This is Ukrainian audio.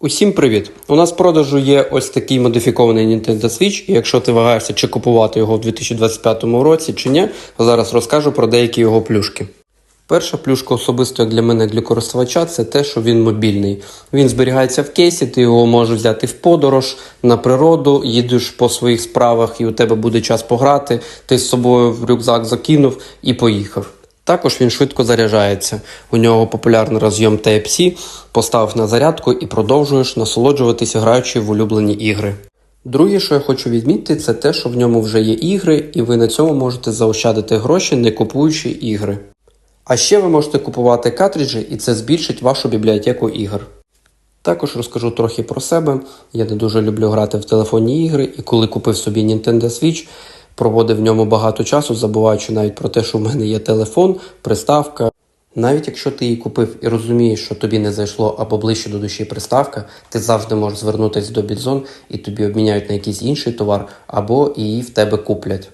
Усім привіт! У нас в продажу є ось такий модифікований Nintendo Switch, і якщо ти вагаєшся, чи купувати його в 2025 році чи ні, зараз розкажу про деякі його плюшки. Перша плюшка особисто для мене, для користувача, це те, що він мобільний. Він зберігається в кейсі, ти його можеш взяти в подорож, на природу, їдеш по своїх справах, і у тебе буде час пограти. Ти з собою в рюкзак закинув і поїхав. Також він швидко заряджається. У нього популярний розйом Type-C, поставив на зарядку і продовжуєш насолоджуватися граючи в улюблені ігри. Друге, що я хочу відмітити, це те, що в ньому вже є ігри, і ви на цьому можете заощадити гроші, не купуючи ігри. А ще ви можете купувати картриджі, і це збільшить вашу бібліотеку ігор. Також розкажу трохи про себе. Я не дуже люблю грати в телефонні ігри, і коли купив собі Nintendo Switch, проводив в ньому багато часу, забуваючи навіть про те, що в мене є телефон, приставка. Навіть якщо ти її купив і розумієш, що тобі не зайшло або ближче до душі приставка, ти завжди можеш звернутися до Бідзон і тобі обміняють на якийсь інший товар, або її в тебе куплять.